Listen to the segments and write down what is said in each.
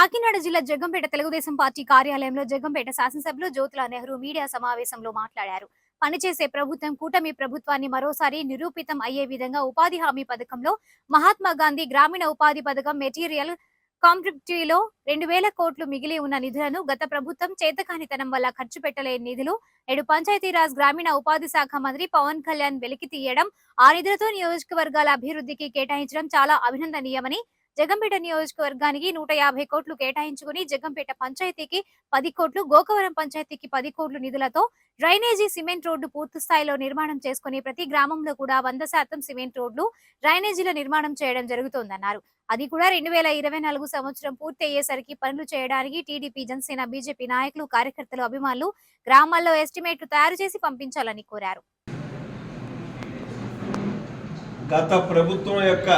కాకినాడ జిల్లా జగ్గంపేట తెలుగుదేశం పార్టీ కార్యాలయంలో జగ్గంపేట శాసనసభ్యులు జ్యోతుల నెహ్రూ మీడియా సమావేశంలో మాట్లాడారు. పనిచేసే ప్రభుత్వం కూటమి ప్రభుత్వాన్ని మరోసారి నిరూపితం అయ్యే విధంగా ఉపాధి హామీ పథకంలో మహాత్మా గాంధీ గ్రామీణ ఉపాధి పథకం మెటీరియల్ కాంప్రిక్టీలో రెండు వేల కోట్లు మిగిలి ఉన్న నిధులను గత ప్రభుత్వం చేతకానితనం వల్ల ఖర్చు పెట్టలేని నిధులు నేడు పంచాయతీరాజ్ గ్రామీణ ఉపాధి శాఖ మంత్రి పవన్ కళ్యాణ్ వెలికి తీయడం ఆ నిధులతో నియోజకవర్గాల అభివృద్ధికి కేటాయించడం చాలా అభినందనీయమని జగంపేట నియోజకవర్గానికి నూట యాభై కోట్లు కేటాయించుకుని జగంపేట పంచాయతీకి పది కోట్లు గోకవరం పంచాయతీకి పది కోట్లు నిధులతో డ్రైనేజీ సిమెంట్ రోడ్డు పూర్తి స్థాయిలో నిర్మాణం చేసుకుని ప్రతి గ్రామంలో కూడా వంద శాతం సిమెంట్ రోడ్లు డ్రైనేజీల నిర్మాణం చేయడం జరుగుతోందన్నారు. అది కూడా రెండు వేల ఇరవై నాలుగు సంవత్సరం పూర్తి అయ్యేసరికి పనులు చేయడానికి టీడీపీ జనసేన బీజేపీ నాయకులు కార్యకర్తలు అభిమానులు గ్రామాల్లో ఎస్టిమేట్లు తయారు చేసి పంపించాలని కోరారు. గత ప్రభుత్వం యొక్క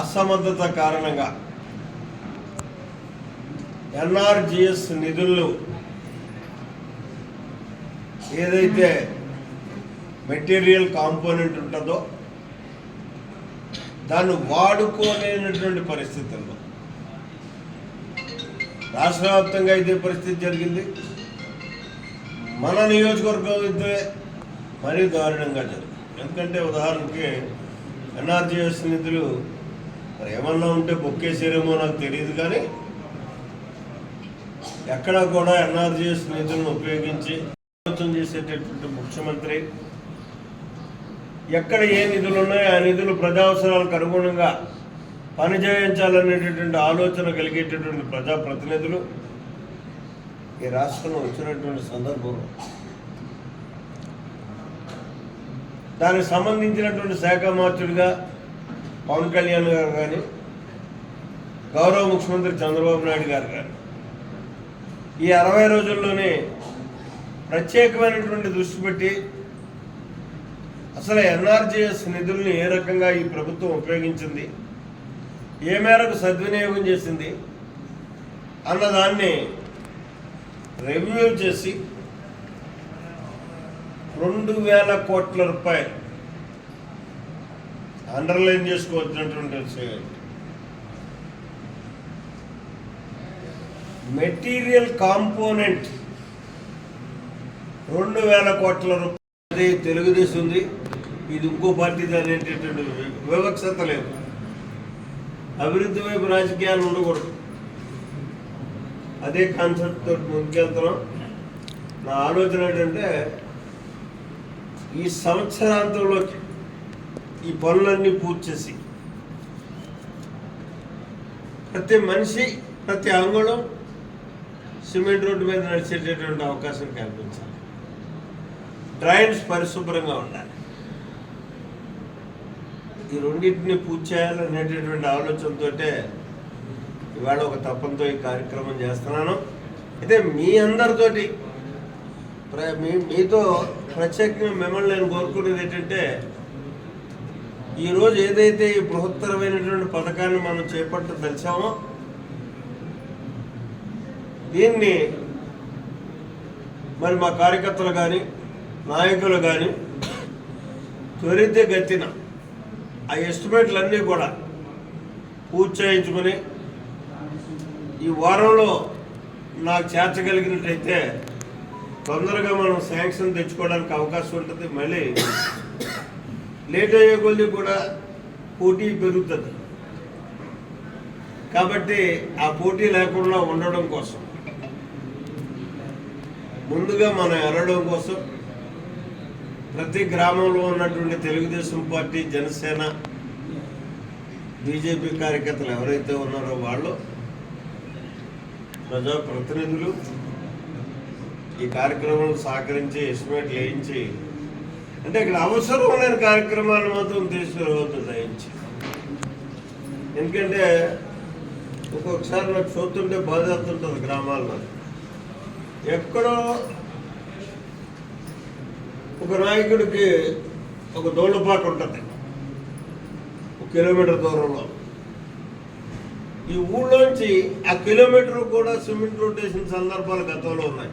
అసమర్థత కారణంగా ఎన్ఆర్జిఎస్ నిధులు ఏదైతే మెటీరియల్ కాంపోనెంట్ ఉంటుందో దాన్ని వాడుకోలేనటువంటి పరిస్థితుల్లో రాష్ట్ర వ్యాప్తంగా ఇదే పరిస్థితి జరిగింది. మన నియోజకవర్గం అయితే మరీ దారుణంగా జరిగింది. ఎందుకంటే ఉదాహరణకి ఎన్ఆర్జీఎస్ నిధులు మరి ఏమన్నా ఉంటే బొక్కేసారేమో నాకు తెలియదు కానీ ఎక్కడ కూడా ఎన్ఆర్జీఎస్ నిధులను ఉపయోగించి ఆలోచన చేసేటటువంటి ముఖ్యమంత్రి ఎక్కడ ఏ నిధులు ఉన్నాయో ఆ నిధులు ప్రజా అవసరాలకు అనుగుణంగా పనిచేయించాలనేటటువంటి ఆలోచన కలిగేటటువంటి ప్రజాప్రతినిధులు ఈ రాష్ట్రంలో వచ్చినటువంటి సందర్భంలో దానికి సంబంధించినటువంటి శాఖ మార్చుడిగా పవన్ కళ్యాణ్ గారు కానీ గౌరవ ముఖ్యమంత్రి చంద్రబాబు నాయుడు గారు కానీ ఈ అరవై రోజుల్లోనే ప్రత్యేకమైనటువంటి దృష్టి పెట్టి అసలు ఎన్ఆర్జీఎస్ నిధుల్ని ఏ రకంగా ఈ ప్రభుత్వం ఉపయోగించింది ఏ మేరకు సద్వినియోగం చేసింది అన్నదాన్ని రివ్యూ చేసి రెండు వేల కోట్ల రూపాయలు అండర్లైన్ చేసుకోవచ్చినటువంటి విషయం. మెటీరియల్ కాంపోనెంట్ రెండు వేల కోట్ల రూపాయలు అది తెలుగుదేశం ఉంది. ఇది ఇంకో పార్టీ అనేటటువంటి వివక్షత లేదు. అభివృద్ధి వైపు రాజకీయాలు ఉండకూడదు. అదే కాన్సెప్ట్ తోటి ముందుకెళ్తున్నాం. నా ఆలోచన ఏంటంటే ఈ సంవత్సరాంతంలోకి ఈ పనులన్నీ పూర్తి చేసి. ప్రతి మనిషి ప్రతి అంగుళం సిమెంట్ రోడ్డు మీద నడిచేటటువంటి అవకాశం కల్పించాలి. డ్రైన్స్ పరిశుభ్రంగా ఉండాలి. ఈ రెండింటిని పూర్తి చేయాలనేటటువంటి ఆలోచనతో ఇవాళ ఒక తప్పంతో ఈ కార్యక్రమం చేస్తున్నాను. అయితే మీ అందరితోటి ప్ర- మీతో ప్రత్యేకంగా మిమ్మల్ని నేను కోరుకునేది ఏంటంటే ఈరోజు ఏదైతే ఈ బృహత్తరమైనటువంటి పథకాన్ని మనం చేపట్టదలిచామో దీన్ని మరి మా కార్యకర్తలు కానీ నాయకులు కానీ త్వరితగతిన ఆ ఎస్టిమేట్లన్నీ కూడా పూర్తి చేయించుకొని ఈ వారంలో నాకు చేర్చగలిగినట్టయితే తొందరగా మనం శాంక్షన్ తెచ్చుకోవడానికి అవకాశం ఉంటుంది. మళ్ళీ లేట్ అయ్యే కొద్ది కూడా పోటీ పెరుగుతుంది. కాబట్టి ఆ పోటీ లేకుండా ఉండడం కోసం ముందుగా మనం ఎరడం కోసం ప్రతి గ్రామంలో ఉన్నటువంటి తెలుగుదేశం పార్టీ జనసేన బీజేపీ కార్యకర్తలు ఎవరైతే ఉన్నారో వాళ్ళు ప్రజాప్రతినిధులు ఈ కార్యక్రమం సహకరించి ఎస్టిమేట్ వేయించి అంటే ఇక్కడ అవసరం లేని కార్యక్రమాలు మాత్రం తీసుకురావద్దు దయించి ఎందుకంటే ఒక్కొక్కసారి నాకు చూస్తుంటే బాధ అవుతుంటుంది గ్రామాల్లో. ఎక్కడో ఒక నాయకుడికి ఒక దోళ్ళపాక ఉంటుంది. ఒక కిలోమీటర్ దూరంలో. ఈ ఊళ్ళోంచి ఆ కిలోమీటర్ కూడా సిమెంట్ రోడ్ వేసిన సందర్భాలు గతంలో ఉన్నాయి.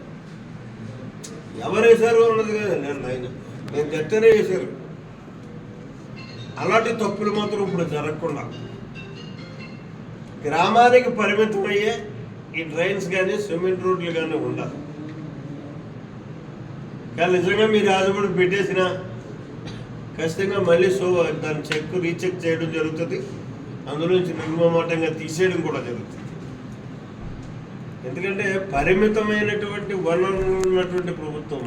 ఎవరేసారు వేశారో ఉన్నది కదా నేను ఆయన నేను చెప్తేనే చేశారు. అలాంటి తప్పులు మాత్రం ఇప్పుడు జరగకుండా. గ్రామానికి పరిమితమయ్యే ఈ డ్రైన్స్ కానీ సిమెంట్ రోడ్లు కానీ ఉండాలి. కానీ నిజంగా మీ రాజుబడి పెట్టేసిన ఖచ్చితంగా మళ్ళీ సో దాన్ని చెక్ రీచెక్ చేయడం జరుగుతుంది. అందులోంచి నిర్మమాటంగా తీసేయడం కూడా జరుగుతుంది. ఎందుకంటే పరిమితమైనటువంటి వనరులు ఉన్నటువంటి ప్రభుత్వం